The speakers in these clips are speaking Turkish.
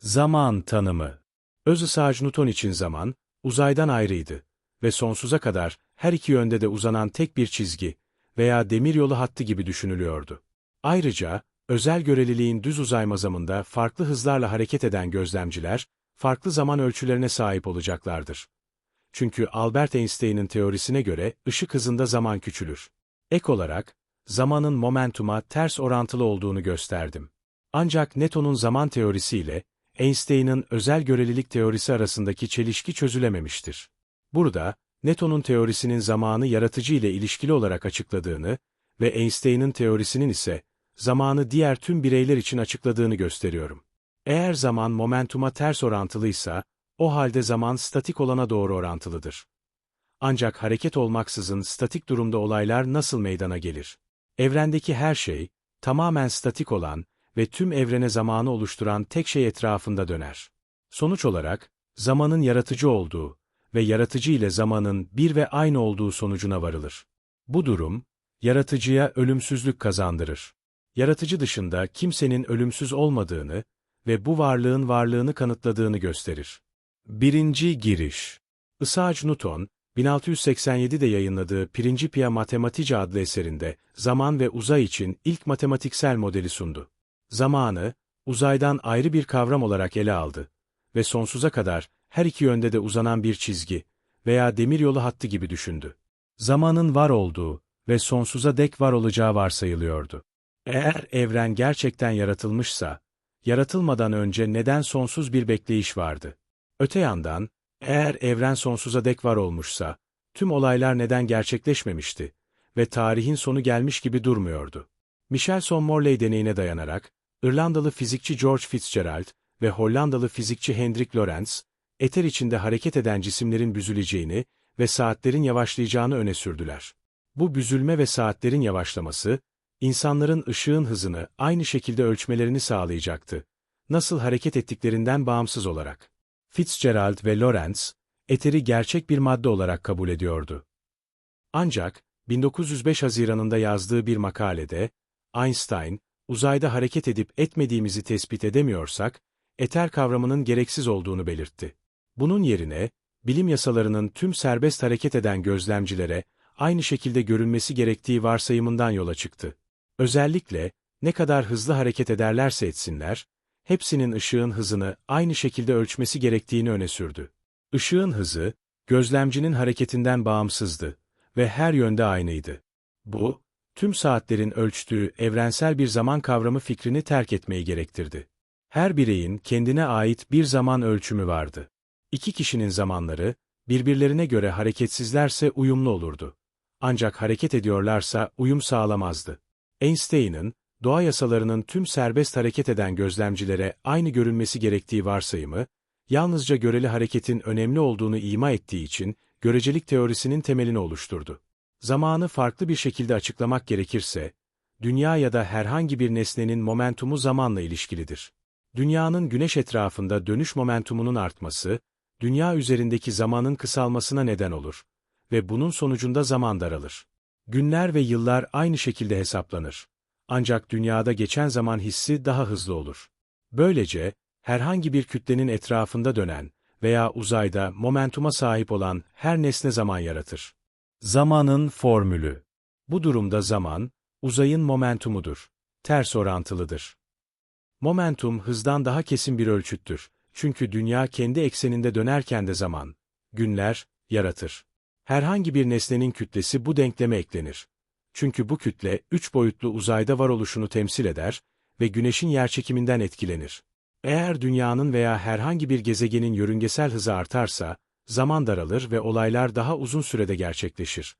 Zaman tanımı. Öz Isaac Newton için zaman, uzaydan ayrıydı ve sonsuza kadar her iki yönde de uzanan tek bir çizgi veya demiryolu hattı gibi düşünülüyordu. Ayrıca, özel göreliliğin düz uzay mazamında farklı hızlarla hareket eden gözlemciler, farklı zaman ölçülerine sahip olacaklardır. Çünkü Albert Einstein'ın teorisine göre ışık hızında zaman küçülür. Ek olarak, zamanın momentuma ters orantılı olduğunu gösterdim. Ancak Newton'un zaman teorisiyle Einstein'ın özel görelilik teorisi arasındaki çelişki çözülememiştir. Burada, Newton'un teorisinin zamanı yaratıcı ile ilişkili olarak açıkladığını ve Einstein'ın teorisinin ise zamanı diğer tüm bireyler için açıkladığını gösteriyorum. Eğer zaman momentuma ters orantılıysa, o halde zaman statik olana doğru orantılıdır. Ancak hareket olmaksızın statik durumda olaylar nasıl meydana gelir? Evrendeki her şey, tamamen statik olan ve tüm evrene zamanı oluşturan tek şey etrafında döner. Sonuç olarak, zamanın yaratıcı olduğu ve yaratıcı ile zamanın bir ve aynı olduğu sonucuna varılır. Bu durum, yaratıcıya ölümsüzlük kazandırır. Yaratıcı dışında kimsenin ölümsüz olmadığını ve bu varlığın varlığını kanıtladığını gösterir. Birinci Giriş Isaac Newton, 1687'de yayınladığı Principia Mathematica adlı eserinde zaman ve uzay için ilk matematiksel modeli sundu. Zamanı, uzaydan ayrı bir kavram olarak ele aldı ve sonsuza kadar her iki yönde de uzanan bir çizgi veya demiryolu hattı gibi düşündü. Zamanın var olduğu ve sonsuza dek var olacağı varsayılıyordu. Eğer evren gerçekten yaratılmışsa, yaratılmadan önce neden sonsuz bir bekleyiş vardı? Öte yandan, eğer evren sonsuza dek var olmuşsa, tüm olaylar neden gerçekleşmemişti ve tarihin sonu gelmiş gibi durmuyordu? Michelson-Morley deneyine dayanarak, İrlandalı fizikçi George Fitzgerald ve Hollandalı fizikçi Hendrik Lorentz, eter içinde hareket eden cisimlerin büzüleceğini ve saatlerin yavaşlayacağını öne sürdüler. Bu büzülme ve saatlerin yavaşlaması, insanların ışığın hızını aynı şekilde ölçmelerini sağlayacaktı. Nasıl hareket ettiklerinden bağımsız olarak. Fitzgerald ve Lorentz, eteri gerçek bir madde olarak kabul ediyordu. Ancak, 1905 Haziran'ında yazdığı bir makalede, Einstein, uzayda hareket edip etmediğimizi tespit edemiyorsak, eter kavramının gereksiz olduğunu belirtti. Bunun yerine, bilim yasalarının tüm serbest hareket eden gözlemcilere aynı şekilde görünmesi gerektiği varsayımından yola çıktı. Özellikle, ne kadar hızlı hareket ederlerse etsinler, hepsinin ışığın hızını aynı şekilde ölçmesi gerektiğini öne sürdü. Işığın hızı, gözlemcinin hareketinden bağımsızdı ve her yönde aynıydı. Bu, tüm saatlerin ölçtüğü evrensel bir zaman kavramı fikrini terk etmeyi gerektirdi. Her bireyin kendine ait bir zaman ölçümü vardı. İki kişinin zamanları, birbirlerine göre hareketsizlerse uyumlu olurdu. Ancak hareket ediyorlarsa uyum sağlamazdı. Einstein'ın, doğa yasalarının tüm serbest hareket eden gözlemcilere aynı görünmesi gerektiği varsayımı, yalnızca göreli hareketin önemli olduğunu ima ettiği için, görecelik teorisinin temelini oluşturdu. Zamanı farklı bir şekilde açıklamak gerekirse, dünya ya da herhangi bir nesnenin momentumu zamanla ilişkilidir. Dünyanın güneş etrafında dönüş momentumunun artması, dünya üzerindeki zamanın kısalmasına neden olur ve bunun sonucunda zaman daralır. Günler ve yıllar aynı şekilde hesaplanır. Ancak dünyada geçen zaman hissi daha hızlı olur. Böylece, herhangi bir kütlenin etrafında dönen veya uzayda momentuma sahip olan her nesne zaman yaratır. Zamanın formülü Bu durumda zaman, uzayın momentumudur. Ters orantılıdır. Momentum hızdan daha kesin bir ölçüttür. Çünkü dünya kendi ekseninde dönerken de zaman, günler, yaratır. Herhangi bir nesnenin kütlesi bu denkleme eklenir. Çünkü bu kütle, üç boyutlu uzayda varoluşunu temsil eder ve güneşin yerçekiminden etkilenir. Eğer dünyanın veya herhangi bir gezegenin yörüngesel hızı artarsa, zaman daralır ve olaylar daha uzun sürede gerçekleşir.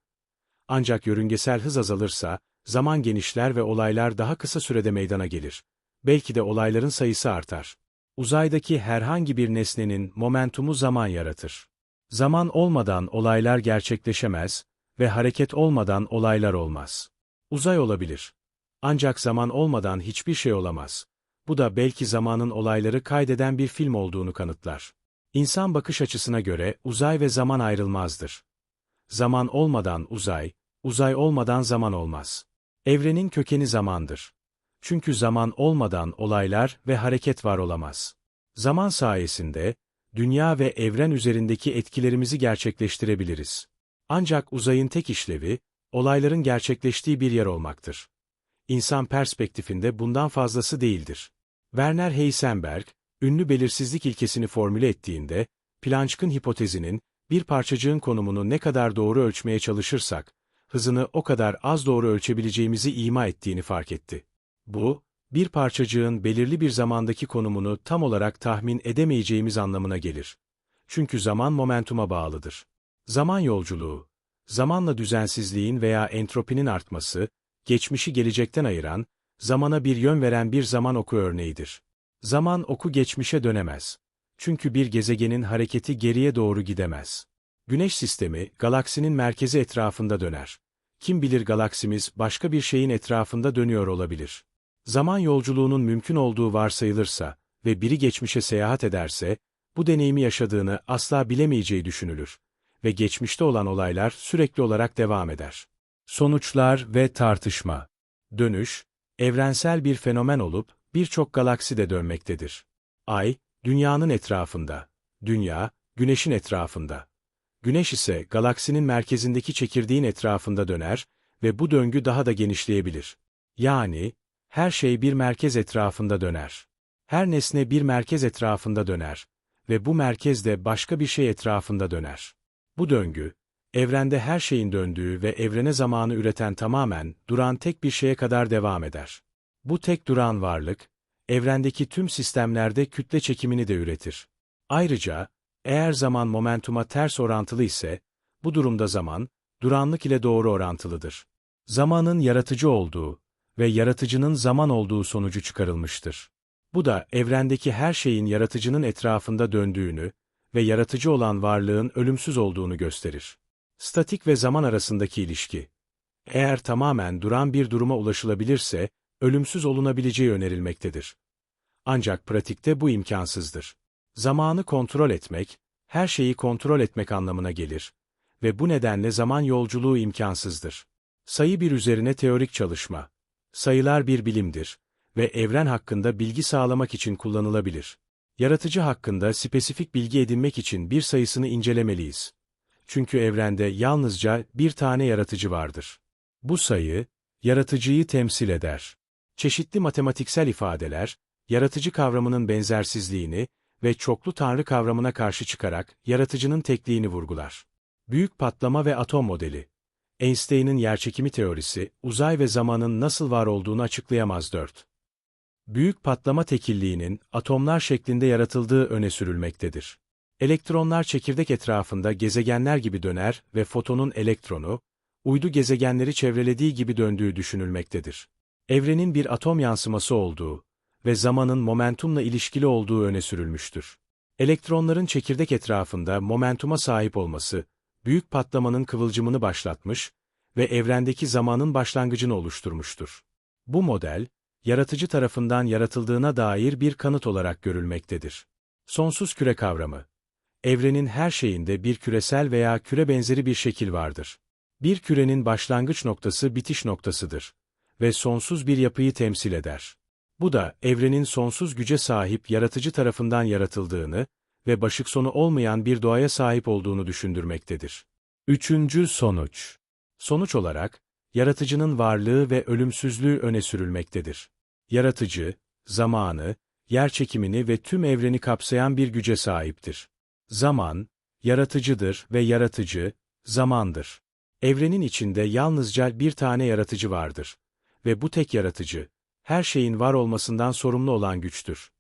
Ancak yörüngesel hız azalırsa, zaman genişler ve olaylar daha kısa sürede meydana gelir. Belki de olayların sayısı artar. Uzaydaki herhangi bir nesnenin momentumu zaman yaratır. Zaman olmadan olaylar gerçekleşemez ve hareket olmadan olaylar olmaz. Uzay olabilir. Ancak zaman olmadan hiçbir şey olamaz. Bu da belki zamanın olayları kaydeden bir film olduğunu kanıtlar. İnsan bakış açısına göre uzay ve zaman ayrılmazdır. Zaman olmadan uzay, uzay olmadan zaman olmaz. Evrenin kökeni zamandır. Çünkü zaman olmadan olaylar ve hareket var olamaz. Zaman sayesinde, dünya ve evren üzerindeki etkilerimizi gerçekleştirebiliriz. Ancak uzayın tek işlevi, olayların gerçekleştiği bir yer olmaktır. İnsan perspektifinde bundan fazlası değildir. Werner Heisenberg, ünlü belirsizlik ilkesini formüle ettiğinde, Planck'ın hipotezinin, bir parçacığın konumunu ne kadar doğru ölçmeye çalışırsak, hızını o kadar az doğru ölçebileceğimizi ima ettiğini fark etti. Bu, bir parçacığın belirli bir zamandaki konumunu tam olarak tahmin edemeyeceğimiz anlamına gelir. Çünkü zaman momentuma bağlıdır. Zaman yolculuğu, zamanla düzensizliğin veya entropinin artması, geçmişi gelecekten ayıran, zamana bir yön veren bir zaman oku örneğidir. Zaman oku geçmişe dönemez. Çünkü bir gezegenin hareketi geriye doğru gidemez. Güneş sistemi, galaksinin merkezi etrafında döner. Kim bilir galaksimiz başka bir şeyin etrafında dönüyor olabilir. Zaman yolculuğunun mümkün olduğu varsayılırsa ve biri geçmişe seyahat ederse, bu deneyimi yaşadığını asla bilemeyeceği düşünülür ve geçmişte olan olaylar sürekli olarak devam eder. Sonuçlar ve tartışma Dönüş, evrensel bir fenomen olup birçok galaksi de dönmektedir. Ay, Dünya'nın etrafında, Dünya, Güneş'in etrafında. Güneş ise galaksinin merkezindeki çekirdeğin etrafında döner ve bu döngü daha da genişleyebilir. Yani, her şey bir merkez etrafında döner. Her nesne bir merkez etrafında döner ve bu merkez de başka bir şey etrafında döner. Bu döngü, evrende her şeyin döndüğü ve evrene zamanı üreten tamamen duran tek bir şeye kadar devam eder. Bu tek duran varlık, evrendeki tüm sistemlerde kütle çekimini de üretir. Ayrıca, eğer zaman momentuma ters orantılı ise, bu durumda zaman, duranlık ile doğru orantılıdır. Zamanın yaratıcı olduğu ve yaratıcının zaman olduğu sonucu çıkarılmıştır. Bu da evrendeki her şeyin yaratıcının etrafında döndüğünü ve yaratıcı olan varlığın ölümsüz olduğunu gösterir. Statik ve zaman arasındaki ilişki. Eğer tamamen duran bir duruma ulaşılabilirse, ölümsüz olunabileceği önerilmektedir. Ancak pratikte bu imkansızdır. Zamanı kontrol etmek, her şeyi kontrol etmek anlamına gelir ve bu nedenle zaman yolculuğu imkansızdır. Sayı bir üzerine teorik çalışma. Sayılar bir bilimdir ve evren hakkında bilgi sağlamak için kullanılabilir. Yaratıcı hakkında spesifik bilgi edinmek için bir sayısını incelemeliyiz. Çünkü evrende yalnızca bir tane yaratıcı vardır. Bu sayı, yaratıcıyı temsil eder. Çeşitli matematiksel ifadeler, yaratıcı kavramının benzersizliğini ve çoklu tanrı kavramına karşı çıkarak yaratıcının tekliğini vurgular. Büyük patlama ve atom modeli Einstein'ın yerçekimi teorisi, uzay ve zamanın nasıl var olduğunu açıklayamaz 4. Büyük patlama tekilliğinin atomlar şeklinde yaratıldığı öne sürülmektedir. Elektronlar çekirdek etrafında gezegenler gibi döner ve fotonun elektronu, uydu gezegenleri çevrelediği gibi döndüğü düşünülmektedir. Evrenin bir atom yansıması olduğu ve zamanın momentumla ilişkili olduğu öne sürülmüştür. Elektronların çekirdek etrafında momentuma sahip olması, büyük patlamanın kıvılcımını başlatmış ve evrendeki zamanın başlangıcını oluşturmuştur. Bu model, yaratıcı tarafından yaratıldığına dair bir kanıt olarak görülmektedir. Sonsuz küre kavramı Evrenin her şeyinde bir küresel veya küre benzeri bir şekil vardır. Bir kürenin başlangıç noktası bitiş noktasıdır ve sonsuz bir yapıyı temsil eder. Bu da evrenin sonsuz güce sahip yaratıcı tarafından yaratıldığını ve başık sonu olmayan bir doğaya sahip olduğunu düşündürmektedir. Üçüncü sonuç Sonuç olarak, yaratıcının varlığı ve ölümsüzlüğü öne sürülmektedir. Yaratıcı, zamanı, yer çekimini ve tüm evreni kapsayan bir güce sahiptir. Zaman, yaratıcıdır ve yaratıcı, zamandır. Evrenin içinde yalnızca bir tane yaratıcı vardır. Ve bu tek yaratıcı, her şeyin var olmasından sorumlu olan güçtür.